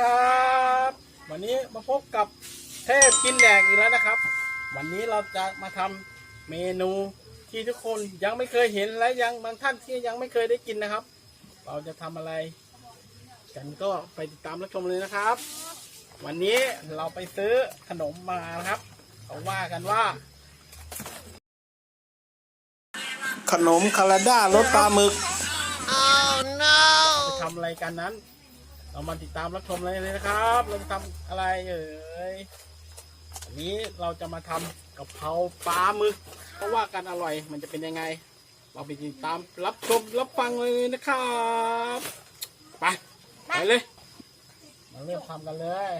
ครับ วันนี้มาพบกับเทพกินแดกอีกแล้วนะครับ วันนี้เราจะมาทำเมนูที่ทุกคนยังไม่เคยเห็นและยังบางท่านที่ยังไม่เคยได้กินนะครับ เราจะทำอะไร กันก็ไปติดตามรับชมเลยนะครับ วันนี้เราไปซื้อขนมมานะครับเขาว่ากันว่า ขนมคาราด้ารสปลาหมึกจะทำอะไรกันนั้น เรามาติดตามรับชมเลยเลยนะครับเราจะทำอะไรเอ่ยวันนี้เราจะมาทำกะเพราปลาหมึกเพราะว่าการอร่อยมันจะเป็นยังไง เราไปติดตามรับชมรับฟังเลยนะครับไปไปเลยมาเริ่มทำกันเลย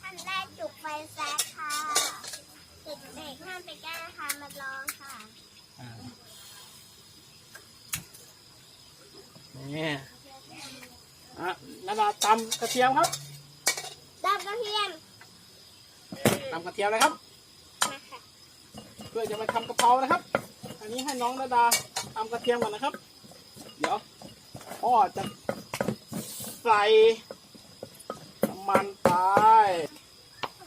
ขั้นแรกจุกไฟแซกค่ะเด็กๆห้ามไปแก้นะคะมาลองค่ะอ่านี่ อะนาดาตำกระเทียมครับดับกระเทียมตำกระเทียมเลยครับมาค่ะเพื่อจะมาทำกะเพรานะครับ อันนี้ให้น้องนาดาทำกระเทียมก่อนนะครับ เดี๋ยวพ่อจะใส่น้ำมันไป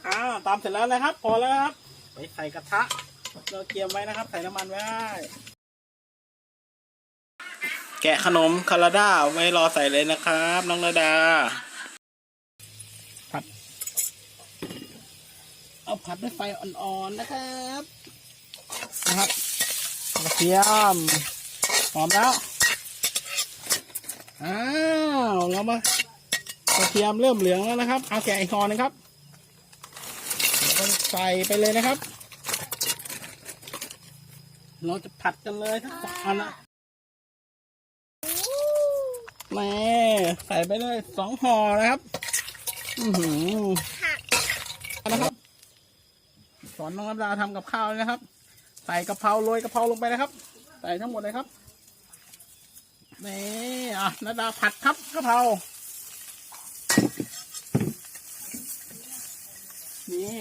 อ่าตามเสร็จแล้วนะครับ พอแล้วนะครับไปใส่กระทะเราเตรียมไว้นะครับ ใส่น้ำมันไว้แกะขนมคาราด้าไว้รอใส่เลยนะครับ น้องนาดาผัด เอาผัดด้วยไฟอ่อนๆนะครับนะครับกระเทียมหอมแล้วอ้าวเรามากระเทียมเริ่มเหลืองแล้วนะครับ เอาแกะอีกห่อนึงครับใส่ไปเลยนะครับ เราจะผัดกันเลยทั้งสองอันนะ แม่ใส่ไปเลยสองห่อนะครับ อือหือนะครับ สอนน้องน้ำดาทำกับข้าวเลยนะครับ ใส่กะเพราโรยกะเพราลงไปนะครับ ใส่ทั้งหมดเลยครับนี่อะน้ำดาผัดครับกะเพรานี่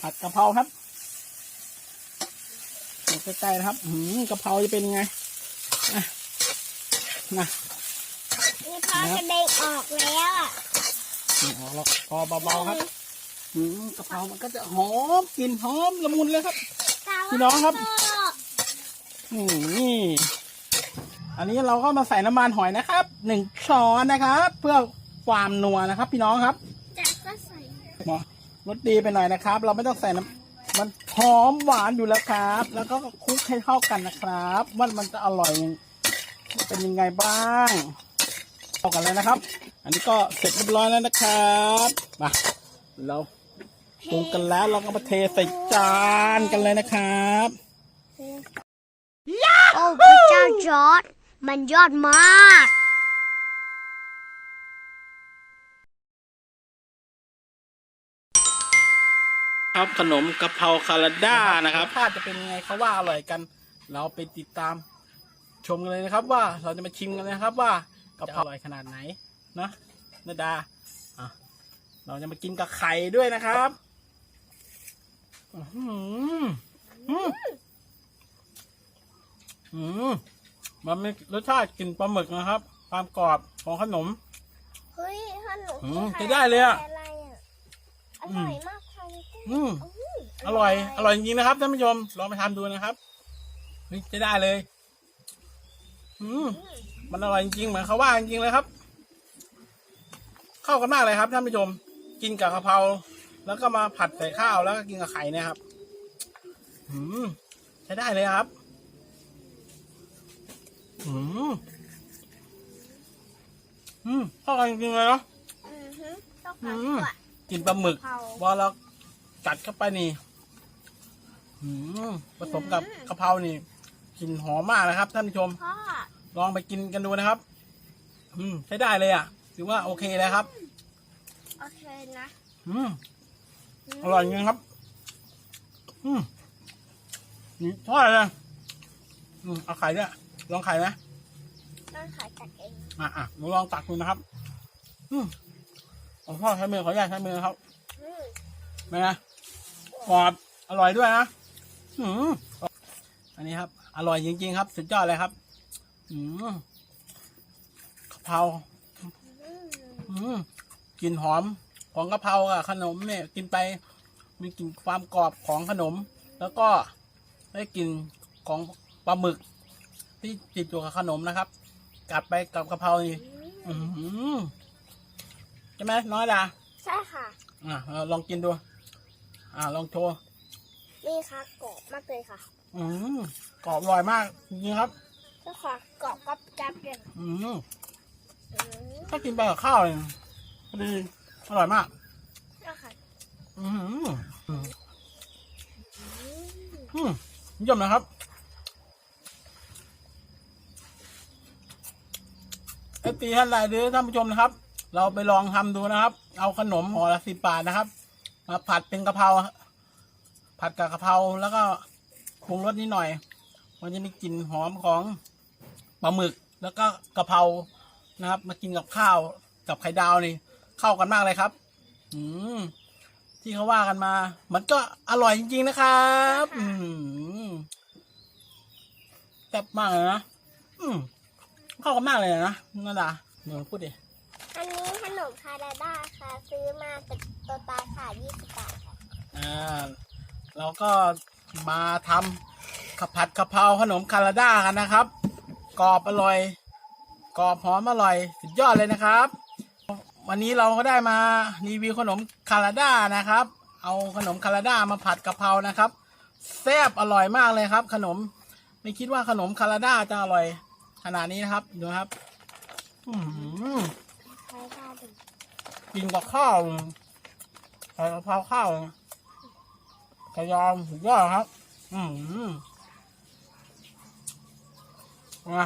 ผัดกะเพราครับใกล้ๆนะครับ หืมกะเพราจะเป็นไงอะ นะนี่พอกระเด็นออกแล้วอะนี่ออกแล้วพอเบาๆครับหืมกะเพรามันก็จะหอมกลิ่นหอมละมุนเลยครับ พี่น้องครับ นี่ อันนี้เราก็มาใส่น้ำมันหอยนะครับหนึ่งช้อนนะครับ เพื่อความนัวนะครับ พี่น้องครับจะก็ใส่หมอรสดีไปหน่อยนะครับ เราไม่ต้องใส่น้ำมันหอมหวานอยู่แล้วครับ แล้วก็คลุกให้เข้ากันนะครับ ว่ามันจะอร่อย เป็นยังไงบ้างเข้ากันเลยนะครับ อันนี้ก็เสร็จเรียบร้อยแล้วนะครับมาเราปรุงกันแล้วเราก็มาเทใส่จานกันเลยนะครับโอ้พระเจ้าจอร์ดมันยอดมากครับขนมกะเพราคาราด้านะครับถ้าจะเป็นยังไงเขาว่าอร่อยกัน เราไปติดตาม ชมกันเลยนะครับว่าเราจะมาชิมกันเลยนะครับว่ากะเพราอร่อยขนาดไหนนะนาดาอะเราจะมากินกับไข่ด้วยนะครับอื้อหืออืมอืมมันมีรสชาติกลิ่นปลาหมึกนะครับ ความกรอบของขนม เฮ้ยขนมอืมใช้ได้เลยอะอะไรอะอร่อยมากค่ะอืมอืม อร่อย อร่อยจริงๆนะครับท่านผู้ชม ลองไปทำดูนะครับนี่จะได้เลยอื มมันอร่อยจริงๆเหมือนเขาว่าจริงๆเลยครับ เข้ากันมากเลยครับท่านผู้ชม กินกับกะเพราแล้วก็มาผัดใส่ข้าวแล้วก็กินกับไข่เนะครับอืมใช้ได้เลยครับอืมอืมเข้ากันจริงๆเลยเนาะอือฮึต้องอืผักมก่อนกินปลาหมึกเผาพอเรากัดเข้าไปนี่อืมผสมกับกะเพรานี่กลิ่นหอมมากนะครับท่านผู้ชมพ่อ ลองไปกินกันดูนะครับ อืมใช้ได้เลยอะ ถือว่าโอเคเลยครับ โอเคนะอืมอร่อยจริงครับ อืมนี่ทอดเลยอืมเอาไข่ด้วยลองไข่ไหมต้องขายตัดเองอะอะหนูลองตักดูนะครับ อืมของพ่อใช้มือขออนุญาตใช้มือครับอืมเป็นไงกรอบอร่อยด้วยนะอืมอันนี้ครับ อร่อยจริงๆครับ สุดยอดเลยครับ อืมเพราอืมกลิ่นหอมของกะเพรากับขนมเนี่ย กินไป มีกลิ่นความกรอบของขนม แล้วก็ได้กลิ่นของปลาหมึก ที่ติดอยู่กับขนมนะครับกัดไปกับกะเพรานี่อือหือใช่ไหมน้อยดาใช่ค่ะ อะเราลองกินดู อ่าลองโชว์นี่ค่ะกรอบมากเลยค่ะ อืมกรอบอร่อยมากจริงๆครับ ใช่ค่ะกรอบกับจับเลยอืมอืมถ้ากินไปกับข้าวเลยดีอร่อยมากใช่ค่ะอืมอืมอืมเยี่ยมนะครับเอฟตีท่านใดหรือท่านผู้ชมนะครับ เราไปลองทำดูนะครับ เอาขนมห่อละสิบบาทนะครับ มาผัดเป็นกะเพราผัดกับกะเพราแล้วก็ปรุงรสนิดหน่อย มันจะมีกลิ่นหอมของ ปลาหมึกแล้วก็กะเพรานะครับ มากินกับข้าวกับไข่ดาวนี่เข้ากันมากเลยครับ อืมที่เขาว่ากันมา มันก็อร่อยจริงๆนะครับ อืมแซ่บมากเลยนะอืมเข้ากันมากเลยนะนั่นดาเดี๋ยวพูดดิอันนี้ขนมคาราด้าค่ะ ซื้อมาเป็นตัวตาค่ะ20บาทค่ะอ่าเราก็มาทำข้าวผัดกะเพราขนมคาราด้ากันนะครับ กรอบอร่อย กรอบหอมอร่อย สุดยอดเลยนะครับ วันนี้เราก็ได้มารีวิวขนมคาราด้านะครับ เอาขนมคาราด้ามาผัดกะเพรานะครับ แซ่บอร่อยมากเลยครับ ขนม ไม่คิดว่าขนมคาราด้าจะอร่อยขนาดนี้นะครับดูครับอืมกินกับข้าวใส่กะเพราข้าวกระยอมสุดยอดครับ อืม มา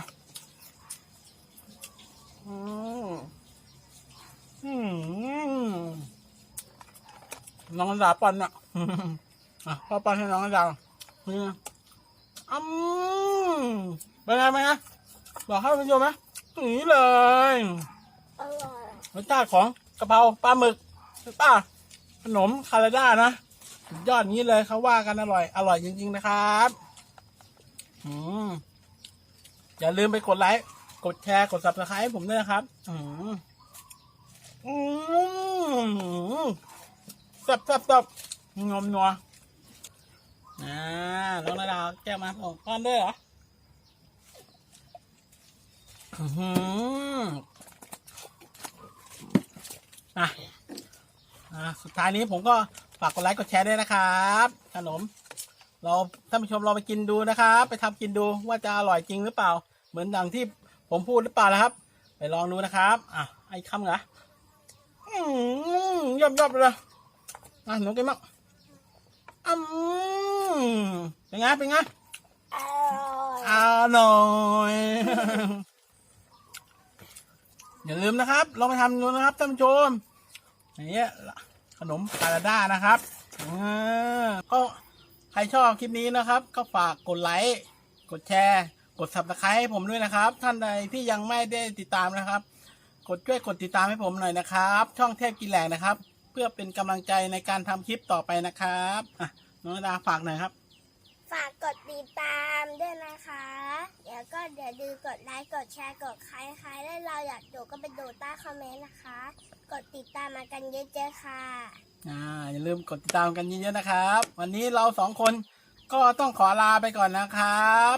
อืมอืมน้องอันดาปันอะอะพ่อปันให้น้องอันดานี่นะอืมเป็นไงเป็นไงบอกให้ผู้ชมไหมอย่างนี้เลยอร่อยรสชาติของกะเพราปลาหมึกใช่ป่ะขนมคาราด้านะสุดยอดนี้เลยเขาว่ากันอร่อย อร่อยจริง ๆ นะครับ อืม อย่าลืมไปกดไลค์ กดแชร์ กด subscribe ให้ผมด้วยนะครับ อืมอืมแซ่บแซ่บแซ่บงอมนัวอ่าน้องนาดาวแก้มาสองก้อนด้วยเหรออือหืออะอ่าสุดท้ายนี้ผมก็ฝากกดไลค์กดแชร์ด้วยนะครับขนม เราท่านผู้ชมเราไปกินดูนะครับไปทำกินดูว่าจะอร่อยจริงหรือเปล่า เหมือนดังที่ผมพูดหรือเปล่านะครับ ไปลองดูนะครับอะไอ้คำเหรออืมยอบยอบเลยอะหนูกินมั้งอืมเป็นไงเป็นไงอร่อยอร่อยอย่าลืมนะครับลองไปทำดูนะครับท่านผู้ชมอย่างเงี้ยขนมคาราด้านะครับอ่าก็ ครชอบคลิปนี้นะครับ ก็ฝากกดไลค์ กดแชร์ กด subscribe ให้ผมด้วยนะครับ ท่านใดที่ยังไม่ได้ติดตามนะครับ กดช่วยกดติดตามให้ผมหน่อยนะครับ ช่องเทพกินแหลกนะครับ เพื่อเป็นกำลังใจในการทำคลิปต่อไปนะครับอะน้องดาฝากหน่อยครับ ฝากกดติดตามด้วยนะคะ เดี๋ยวก็เดี๋ยวดูกดไลค์ กดแชร์ กดใครใครแล้วเราอยากดูก็ไปดูใต้คอมเมนต์นะคะ กดติดตามมากันเยอะๆค่ะ อ่าอย่าลืมกดติดตามกันเยอะๆนะครับ วันนี้เราสองคนก็ต้องขอลาไปก่อนนะครับ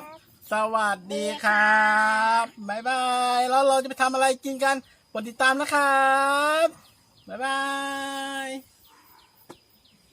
สวัสดีครับบ๊ายบายแล้วเราจะไปทำอะไรกินกันกดติดตามนะครับบ๊ายบาย